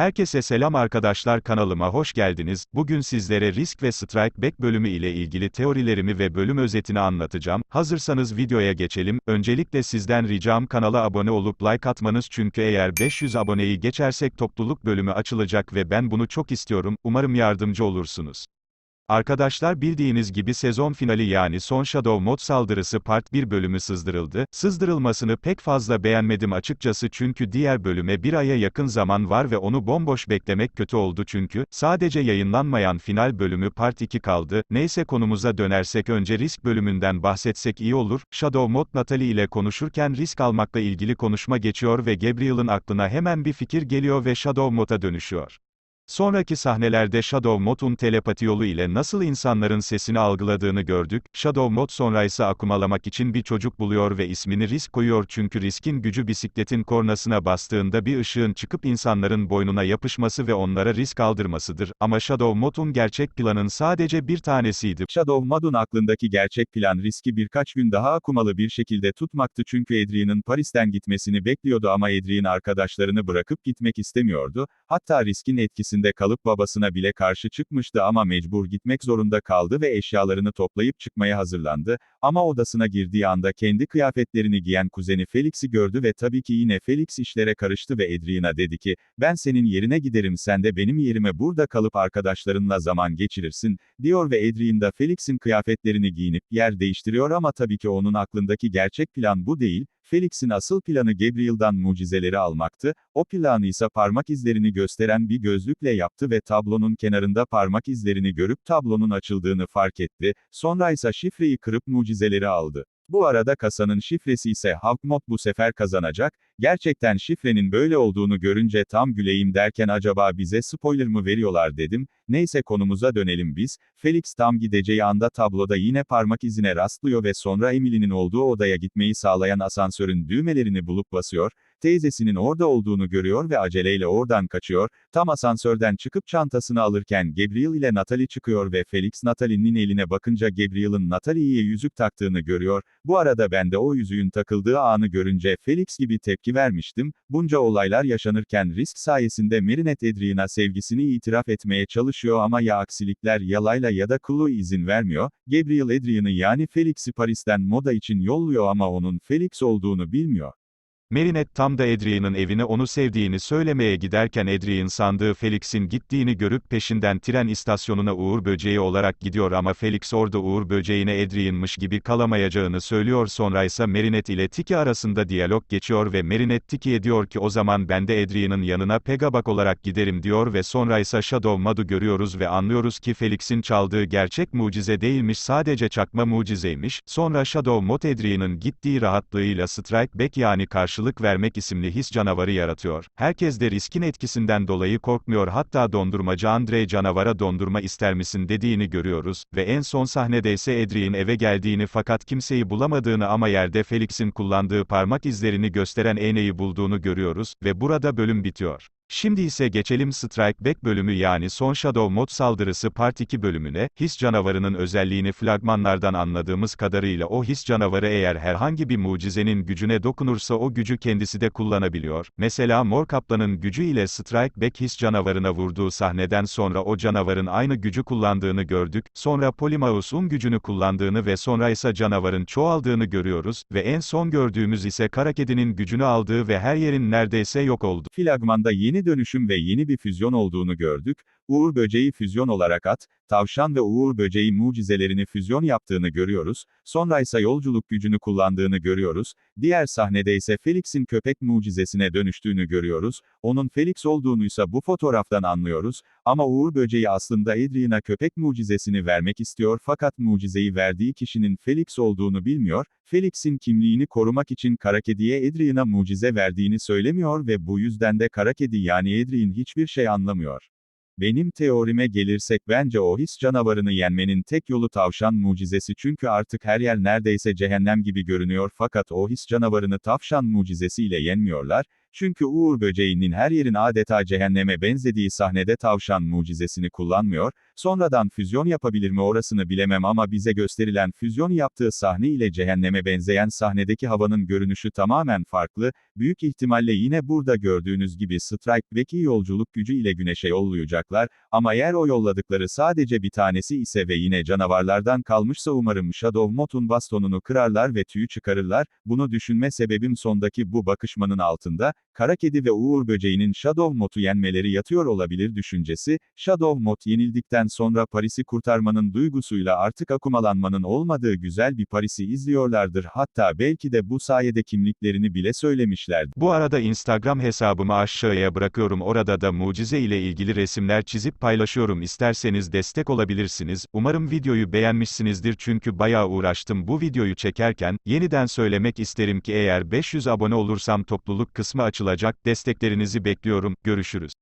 Herkese selam arkadaşlar kanalıma hoş geldiniz. Bugün sizlere Risk ve Strike Back bölümü ile ilgili teorilerimi ve bölüm özetini anlatacağım. Hazırsanız videoya geçelim. Öncelikle sizden ricam kanala abone olup like atmanız çünkü eğer 500 aboneyi geçersek topluluk bölümü açılacak ve ben bunu çok istiyorum. Umarım yardımcı olursunuz. Arkadaşlar bildiğiniz gibi sezon finali yani son Shadow Mod saldırısı part 1 bölümü sızdırıldı. Sızdırılmasını pek fazla beğenmedim açıkçası çünkü diğer bölüme bir aya yakın zaman var ve onu bomboş beklemek kötü oldu çünkü, sadece yayınlanmayan final bölümü part 2 kaldı. Neyse konumuza dönersek önce risk bölümünden bahsetsek iyi olur. Shadow Mod Natalie ile konuşurken risk almakla ilgili konuşma geçiyor ve Gabriel'ın aklına hemen bir fikir geliyor ve Shadow Mod'a dönüşüyor. Sonraki sahnelerde Shadow Mod'un telepati yolu ile nasıl insanların sesini algıladığını gördük. Shadow Mod sonra ise akumalamak için bir çocuk buluyor ve ismini Risk koyuyor çünkü Risk'in gücü bisikletin kornasına bastığında bir ışığın çıkıp insanların boynuna yapışması ve onlara risk aldırmasıdır. Ama Shadow Mod'un gerçek planın sadece bir tanesiydi. Shadow Mod'un aklındaki gerçek plan riski birkaç gün daha akumalı bir şekilde tutmaktı çünkü Adrian'ın Paris'ten gitmesini bekliyordu ama Adrian arkadaşlarını bırakıp gitmek istemiyordu, hatta riskin etkisinde kalıp babasına bile karşı çıkmıştı ama mecbur gitmek zorunda kaldı ve eşyalarını toplayıp çıkmaya hazırlandı, ama odasına girdiği anda kendi kıyafetlerini giyen kuzeni Felix'i gördü ve tabii ki yine Felix işlere karıştı ve Adrian'a dedi ki, ben senin yerine giderim sen de benim yerime burada kalıp arkadaşlarınla zaman geçirirsin, diyor ve Adrian Felix'in kıyafetlerini giyinip yer değiştiriyor ama tabii ki onun aklındaki gerçek plan bu değil, Felix'in asıl planı Gabriel'dan mucizeleri almaktı, o planı ise parmak izlerini gösteren bir gözlükle yaptı ve tablonun kenarında parmak izlerini görüp tablonun açıldığını fark etti, sonra ise şifreyi kırıp mucizeleri aldı. Bu arada kasanın şifresi ise Hawkmoth bu sefer kazanacak, gerçekten şifrenin böyle olduğunu görünce tam güleyim derken acaba bize spoiler mı veriyorlar dedim, neyse konumuza dönelim biz, Felix tam gideceği anda tabloda yine parmak izine rastlıyor ve sonra Emily'nin olduğu odaya gitmeyi sağlayan asansörün düğmelerini bulup basıyor, teyzesinin orada olduğunu görüyor ve aceleyle oradan kaçıyor, tam asansörden çıkıp çantasını alırken Gabriel ile Natalie çıkıyor ve Felix Natalie'nin eline bakınca Gabriel'ın Natalie'ye yüzük taktığını görüyor, bu arada ben de o yüzüğün takıldığı anı görünce Felix gibi tepki vermiştim, bunca olaylar yaşanırken risk sayesinde Marinette Adrian'a sevgisini itiraf etmeye çalışıyor ama ya aksilikler yalayla ya da Chloe izin vermiyor, Gabriel Adrian'ı yani Felix'i Paris'ten moda için yolluyor ama onun Felix olduğunu bilmiyor. Marinette tam da Adrian'ın evine onu sevdiğini söylemeye giderken Adrian sandığı Felix'in gittiğini görüp peşinden tren istasyonuna Uğur Böceği olarak gidiyor ama Felix orada Uğur Böceğine Adrian'mış gibi kalamayacağını söylüyor. Sonra ise ile Tiki arasında diyalog geçiyor ve Marinette Tiki'ye diyor ki o zaman ben de Adrian'ın yanına Pegabak olarak giderim diyor ve sonra ise Shadow Mod'u görüyoruz ve anlıyoruz ki Felix'in çaldığı gerçek mucize değilmiş sadece çakma mucizeymiş, sonra Shadow Mod Adrian'ın gittiği rahatlığıyla Strike Back yani karşı karşılık vermek isimli his canavarı yaratıyor. Herkes de riskin etkisinden dolayı korkmuyor hatta dondurmacı Andre canavara dondurma ister misin dediğini görüyoruz ve en son sahnede ise Adrian eve geldiğini fakat kimseyi bulamadığını ama yerde Felix'in kullandığı parmak izlerini gösteren iğneyi bulduğunu görüyoruz ve burada bölüm bitiyor. Şimdi ise geçelim Strike Back bölümü yani son Shadow Mod saldırısı Part 2 bölümüne, his canavarının özelliğini flagmanlardan anladığımız kadarıyla o his canavarı eğer herhangi bir mucizenin gücüne dokunursa o gücü kendisi de kullanabiliyor. Mesela Mor Kaplan'ın gücü ile Strike Back his canavarına vurduğu sahneden sonra o canavarın aynı gücü kullandığını gördük, sonra Polymaus'un gücünü kullandığını ve sonra ise canavarın çoğaldığını görüyoruz ve en son gördüğümüz ise kara kedinin gücünü aldığı ve her yerin neredeyse yok oldu. Flagmanda yeni dönüşüm ve yeni bir füzyon olduğunu gördük, Uğur Böceği füzyon olarak at, tavşan ve Uğur Böceği mucizelerini füzyon yaptığını görüyoruz, sonra ise yolculuk gücünü kullandığını görüyoruz, diğer sahnede ise Felix'in köpek mucizesine dönüştüğünü görüyoruz, onun Felix olduğunu ise bu fotoğraftan anlıyoruz, ama Uğur Böceği aslında Adrian'a köpek mucizesini vermek istiyor fakat mucizeyi verdiği kişinin Felix olduğunu bilmiyor, Felix'in kimliğini korumak için kara kediye Adrian'a mucize verdiğini söylemiyor ve bu yüzden de kara kedi yani Adrian hiçbir şey anlamıyor. Benim teorime gelirsek bence o his canavarını yenmenin tek yolu tavşan mucizesi çünkü artık her yer neredeyse cehennem gibi görünüyor fakat o his canavarını tavşan mucizesiyle yenmiyorlar, Çünkü Uğur Böceği'nin her yerin adeta cehenneme benzediği sahnede tavşan mucizesini kullanmıyor, sonradan füzyon yapabilir mi orasını bilemem ama bize gösterilen füzyon yaptığı sahne ile cehenneme benzeyen sahnedeki havanın görünüşü tamamen farklı, büyük ihtimalle yine burada gördüğünüz gibi Strike Veki yolculuk gücü ile güneşe yollayacaklar, ama eğer o yolladıkları sadece bir tanesi ise ve yine canavarlardan kalmışsa umarım Shadow Moth'un bastonunu kırarlar ve tüyü çıkarırlar, bunu düşünme sebebim sondaki bu bakışmanın altında, Kara Kedi ve Uğur Böceği'nin Shadow Moth'u yenmeleri yatıyor olabilir düşüncesi, Shadow Moth yenildikten sonra Paris'i kurtarmanın duygusuyla artık akumalanmanın olmadığı güzel bir Paris'i izliyorlardır. Hatta belki de bu sayede kimliklerini bile söylemişlerdir. Bu arada Instagram hesabımı aşağıya bırakıyorum. Orada da mucize ile ilgili resimler çizip paylaşıyorum. İsterseniz destek olabilirsiniz, umarım videoyu beğenmişsinizdir çünkü bayağı uğraştım. Bu videoyu çekerken, yeniden söylemek isterim ki eğer 500 abone olursam topluluk kısmı açılacak, desteklerinizi bekliyorum, görüşürüz.